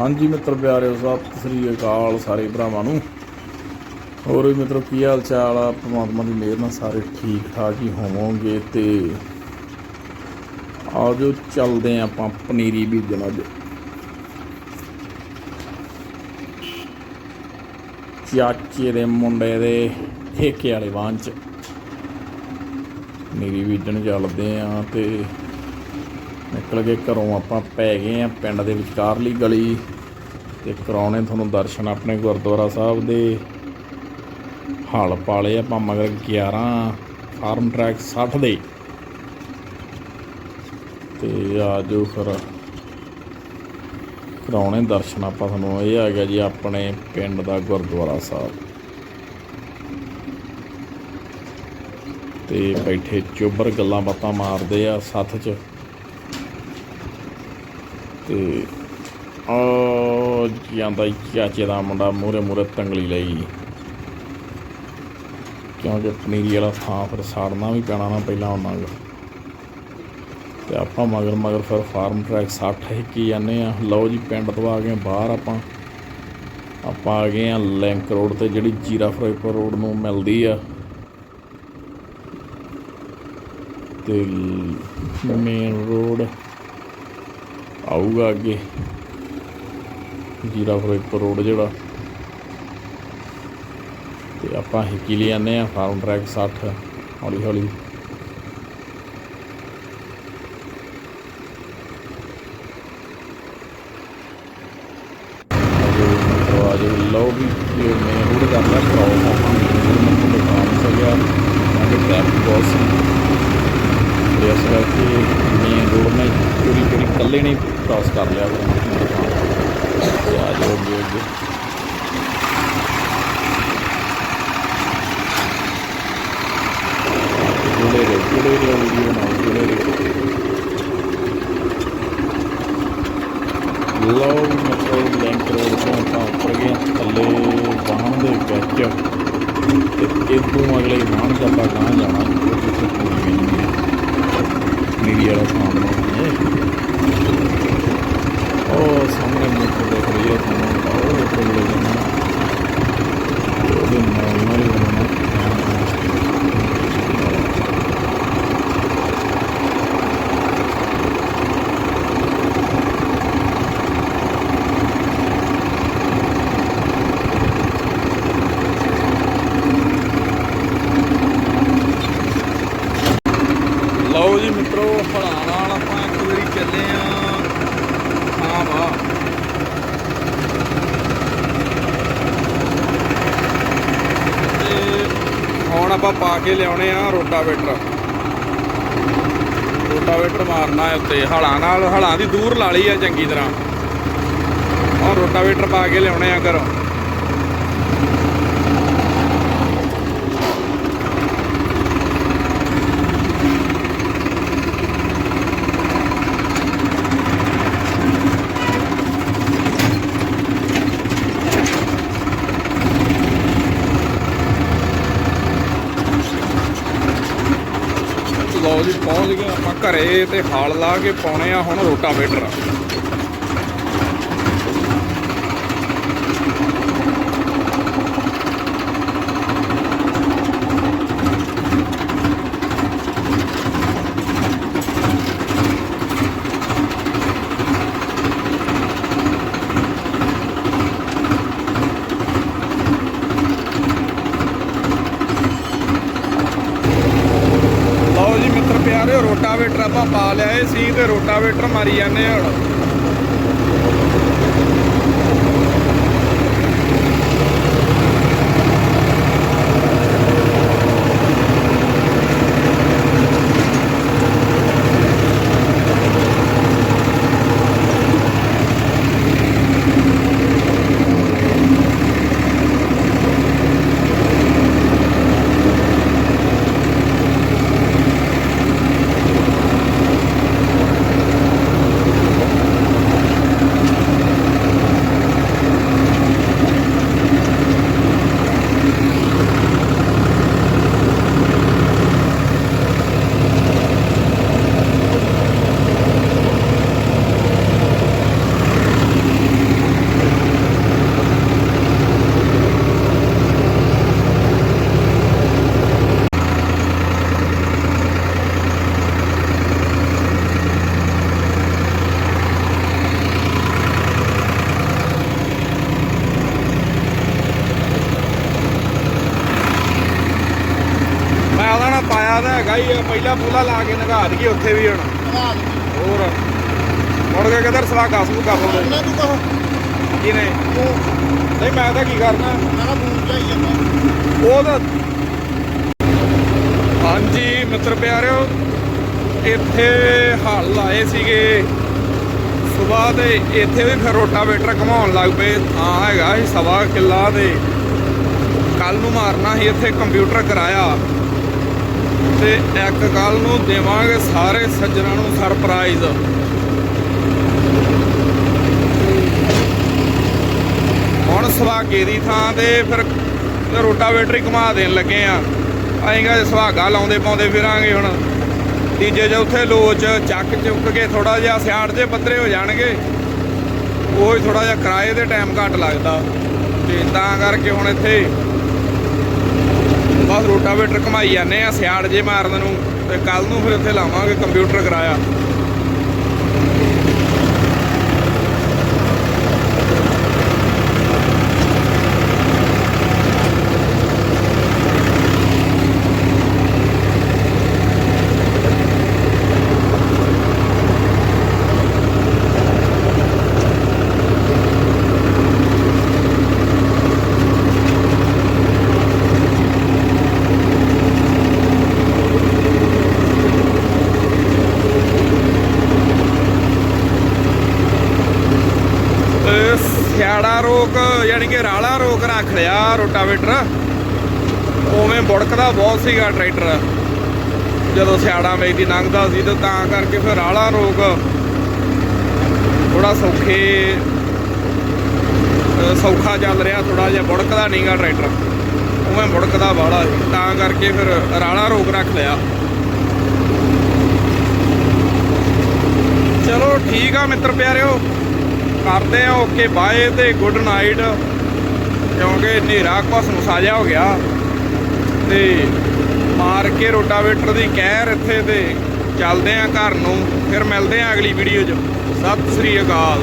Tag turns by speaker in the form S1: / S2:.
S1: ਹਾਂਜੀ ਮਿੱਤਰ ਪਿਆਰਿਓ, ਸਤਿ ਸ੍ਰੀ ਅਕਾਲ ਸਾਰੇ ਭਰਾਵਾਂ ਨੂੰ। ਹੋਰ ਵੀ ਮਿੱਤਰੋ, ਕੀ ਹਾਲ ਚਾਲ ਆ? ਪਰਮਾਤਮਾ ਦੀ ਮਿਹਰ ਨਾਲ ਸਾਰੇ ਠੀਕ ਠਾਕ ਹੀ ਹੋਵੋਗੇ ਤੇ ਆਜੋ ਚੱਲਦੇ ਆਂ ਆਪਾਂ ਪਨੀਰੀ ਬੀਜਣ ਅੱਜ। ਚਾਚੇ ਦੇ ਮੁੰਡੇ ਦੇ ਠੇਕੇ ਵਾਲੇ ਵਾਂ ਚ ਪਨੀਰੀ ਬੀਜਣ ਚੱਲਦੇ ਆਂ ਤੇ ਨਿਕਲ ਕੇ ਘਰੋਂ ਆਪਾਂ ਪੈ ਗਏ ਆ ਪਿੰਡ ਦੇ ਵਿਚਕਾਰਲੀ ਗਲੀ ਤੇ ਕਰਾਉਣੇ ਤੁਹਾਨੂੰ ਦਰਸ਼ਨ ਆਪਣੇ ਗੁਰਦੁਆਰਾ ਸਾਹਿਬ ਦੇ। ਹਲ ਪਾਲੇ ਆਪਾਂ ਮਗਰ 11 ਫਾਰਮ ਟਰੈਕ 60 ਦੇ। ਤੇ ਆਜੋ ਫਿਰ। ਕਰਾਉਣੇ ਦਰਸ਼ਨ ਆਪਾਂ ਤੁਹਾਨੂੰ, ਇਹ ਆ ਗਿਆ ਜੀ ਆਪਣੇ ਪਿੰਡ ਦਾ ਗੁਰਦੁਆਰਾ ਸਾਹਿਬ। ਤੇ ਬੈਠੇ ਚੋਬਰ ਗੱਲਾਂ ਬਾਤਾਂ ਮਾਰਦੇ ਆ ਸੱਥ 'ਚ। ਤੇ ਆ ਜਾਂਦਾ ਚਾਚੇ ਦਾ ਮੁੰਡਾ ਮੂਰੇ ਮੂਰੇ ਤੰਗਲੀ ਲਈ। ਕਿਉਂਕਿ ਪਨੀਰੀ ਵਾਲਾ ਥਾਂ ਫਿਰ ਸਾੜਨਾ ਵੀ ਪੈਣਾ ਨਾ ਪਹਿਲਾਂ ਉਹਨਾਂ ਨੂੰ ਤੇ ਆਪਾਂ ਮਗਰ ਮਗਰ ਫਿਰ ਫਾਰਮ ਟਰੈਕ 60 ਹੀ ਜਾਂਦੇ ਆ ਲਓ ਜੀ, ਪਿੰਡ ਤੋਂ ਆ ਗਏ ਬਾਹਰ ਆਪਾਂ। ਆਪਾਂ ਆ ਗਏ ਆ ਲਿੰਕ ਰੋਡ ਤੇ, ਜਿਹੜੀ ਜੀਰਾ ਫਿਰੋਜ਼ਪੁਰ ਰੋਡ ਨੂੰ ਮਿਲਦੀ ਆ। ਤੇ ਮੇਨ ਰੋਡ ਆਊਗਾ ਅੱਗੇ। ਜੀਰਾ ਫਿਰੋਜ਼ਪੁਰ ਰੋਡ ਜਿਹੜਾ। ਤੇ ਆਪਾਂ ਹਿੱਕੀ ਲੈ ਜਾਂਦੇ ਆ ਫਾਰਮ ਟਰੈਕ 60 ਹੌਲੀ ਹੌਲੀ। ਆਜੋ ਲਓ ਵੀ ਇਹ ਮੇਨ ਰੋਡ ਕਰ ਲਿਆ ਕਰਾਉ ਆਪਾਂ ਨੂੰ ਕੰਮ ਸਕਿਆ ਅੱਗੇ ਟ੍ਰੈਫਿਕ ਬਹੁਤ ਸੀ ਤੇ ਇਸ ਕਰਕੇ ਮੇਨ ਰੋਡ ਨੇ ਚੋਰੀ ਚੋਰੀ ਇਕੱਲੇ ਨਹੀਂ ਕ੍ਰਾਸ ਕਰ ਲਿਆ। ਤੇ ਆ ਜਾਓ ਅੱਗੇ ਅੱਗੇ। ਜੁੜੇ ਰਹੋ ਜੁੜੇ ਰਹੋ ਵੀਡੀਓ ਨਾਲ ਜੁੜੇ ਰਹੋ ਲਓ ਮਤਲਬ ਲਿੰਕ ਰੋਡ ਤੋਂ ਆਪਾਂ ਉੱਪਰ ਗਏ ਹਾਂ, ਥੱਲੇ ਵਾਹਨ ਦੇ ਵਿੱਚ। ਤੇ ਇਦੋਂ ਅਗਲੇ ਵਾਹਨ ਦਾ ਆਪਾਂ ਗਾਂ ਜਾਣਾ ਉਹ ਜਿੱਥੇ ਪੂਰੀ ਗਈ ਹੈ। ਨੀਰੀ ਵਾਲਾ ਥਾਂ ਬਣਾਉਣੀ ਹੈ ਉਹ ਸਾਹਮਣੇ ਮੁੱਖ ਦੇਖ ਰਹੀ ਹੈ ਤੁਹਾਨੂੰ ਉਹ ਦੇਖੋ ਜਿਹੜੇ ਜਨਾ ਉਹਦੇ ਨਾਲ ਨਾਲ ਹੀ ਬਣਾਉਣਾ ਲਓ ਜੀ ਮਿੱਤਰੋ ਹਲਾਂ ਨਾਲ ਆਪਾਂ ਇੱਕ ਵਾਰੀ ਚੱਲੇ ਆ। ਹਾਂ ਵਾ ਤੇ ਹੁਣ ਆਪਾਂ ਪਾ ਕੇ ਲਿਆਉਣੇ ਆ ਰੋਟਾਵੇਟਰ। ਰੋਟਾਵੇਟਰ ਮਾਰਨਾ ਹੈ ਉੱਤੇ। ਹਲਾਂ ਨਾਲ, ਹਲਾਂ ਦੀ ਦੂਰ ਲਾ ਲਈ ਆ ਚੰਗੀ ਤਰ੍ਹਾਂ। ਹੁਣ ਰੋਟਾਵੇਟਰ ਪਾ ਕੇ ਲਿਆਉਣੇ ਆ ਘਰੋਂ। ਲਓ ਜੀ ਪਹੁੰਚ ਗਏ। ਆਪਾਂ ਘਰੇ ਤੇ ਹਾਲ ਲਾ ਕੇ ਪਾਉਣੇ ਆ ਹੁਣ ਰੋਟਾਵੇਟਰ ਲਓ ਜੀ ਮਿੱਤਰ ਰੋਟਾਵੇਟਰ ਆਪਾਂ ਪਾ ਲਿਆਏ ਸੀ ਤੇ ਰੋਟਾਵੇਟਰ ਮਾਰੀ ਜਾਂਦੇ ਆ ਹੁਣ ਤਾਂ ਹੈਗਾ ਹੀ ਆ ਪਹਿਲਾ ਪੂਲਾ ਲਾ ਕੇ ਨਗਾ ਦਈਏ ਉੱਥੇ ਵੀ ਹੁਣ। ਹੋਰ। ਮੁੜ ਕੇ ਕਿਧਰ ਸਵਾਗਾ ਸੂਗਾ ਬੋਲੇ
S2: ਉਹਨੇ ਤੂੰ ਕਹ। ਤੂੰ
S1: ਨਹੀਂ ਮੈਂ ਤਾਂ ਕੀ ਕਰਨਾ?
S2: ਮੇਰਾ ਫੋਨ ਚਾਹੀ ਜਾਂਦਾ।
S1: ਉਹ ਤਾਂ ਹਾਂਜੀ ਮਿੱਤਰ ਪਿਆਰਿਓ ਇੱਥੇ ਹੱਲ ਆਏ ਸੀਗੇ। ਸਵੇਰ ਦੇ ਇੱਥੇ ਵੀ ਫਿਰ ਰੋਟਾਵੇਟਰ ਘਮਾਉਣ ਲੱਗ ਪਏ। ਥਾਂ ਹੈਗਾ ਸੀ ਸਵਾ ਕਿੱਲਾ ਦੇ। ਕੱਲ ਨੂੰ ਮਾਰਨਾ ਸੀ ਇੱਥੇ ਕੰਪਿਊਟਰ ਕਰਾਇਆ। ਤੇ ਇੱਕ ਗੱਲ ਨੂੰ ਦੇਵਾਂਗੇ ਸਾਰੇ ਸੱਜਣਾਂ ਨੂੰ ਸਰਪ੍ਰਾਈਜ਼। ਹੁਣ ਸੁਹਾਗੇ ਦੀ ਥਾਂ ਤੇ ਫਿਰ ਰੋਟਾਵੇਟਰ ਹੀ ਘੁਮਾ ਦੇਣ ਲੱਗੇ ਆ। ਅਸੀਂ ਕਾ ਸੁਹਾਗਾ ਲਾਉਂਦੇ ਪਾਉਂਦੇ ਫਿਰਾਂਗੇ ਹੁਣ। ਤੀਜੇ ਚੌਥੇ ਲੋਚ ਚੱਕ ਚੁੱਕ ਕੇ ਥੋੜਾ ਜਿਹਾ ਸਿਆੜ ਜੇ ਪੱਧਰੇ ਹੋ ਜਾਣਗੇ। ਉਹ ਹੀ ਥੋੜਾ ਜਿਹਾ ਕਿਰਾਏ ਦੇ ਟਾਈਮ ਘੱਟ ਲੱਗਦਾ। ਤੇ ਤਾਂ ਕਰਕੇ ਹੁਣ ਇੱਥੇ ਬਸ ਰੋਟਾਵੇਟਰ ਘਮਾਈ ਜਾਂਦੇ ਆ, ਸਿਆੜ ਜੇ ਮਾਰਨ ਨੂੰ, ਤੇ ਕੱਲ ਨੂੰ ਫਿਰ ਇੱਥੇ ਲਾਵਾਂਗੇ ਕੰਪਿਊਟਰ ਕਰਾਇਆ ਤੇ ਸਿਆੜਾ ਰੋਕ ਯਾਨੀ ਕਿ ਰਾਲਾ ਰੋਕ ਰੱਖ ਲਿਆ ਰੋਟਾਵੇਟਰ। ਉਵੇਂ ਬੁੜਕਦਾ ਬਹੁਤ ਸੀਗਾ ਟਰੈਕਟਰ। ਜਦੋਂ ਸਿਆੜਾ ਵੇਚਦੀ ਲੰਘਦਾ ਸੀ ਤੇ ਤਾਂ ਕਰਕੇ ਫਿਰ ਰਾਲਾ ਰੋਕ। ਥੋੜਾ ਸੌਖੇ ਸੌਖਾ ਚੱਲ ਰਿਹਾ ਥੋੜਾ ਜਿਹਾ ਬੁੜਕਦਾ ਨਹੀਂਗਾ ਟਰੈਕਟਰ। ਉਵੇਂ ਬੁੜਕਦਾ ਬਾਹਲਾ ਤਾਂ ਕਰਕੇ ਫਿਰ ਰਾਲਾ ਰੋਕ ਰੱਖ ਲਿਆ। ਚਲੋ ਠੀਕ ਆ ਮਿੱਤਰ ਪਿਆਰਿਓ। ਕਰਦੇ ਆ ਓਕੇ, ਬਾਏ ਤੇ ਗੁੱਡ ਨਾਈਟ। ਕਿਉਂਕਿ ਹਨੇਰਾ ਘਸਮ ਮਸਾਜਾ ਹੋ ਗਿਆ। ਤੇ ਮਾਰ ਕੇ ਰੋਟਾਵੇਟਰ ਦੀ ਕਹਿਰ ਇੱਥੇ ਤੇ ਚੱਲਦੇ ਆ ਘਰ ਨੂੰ। ਫਿਰ ਮਿਲਦੇ ਆ ਅਗਲੀ ਵੀਡੀਓ 'ਚ। ਸਤਿ ਸ੍ਰੀ ਅਕਾਲ।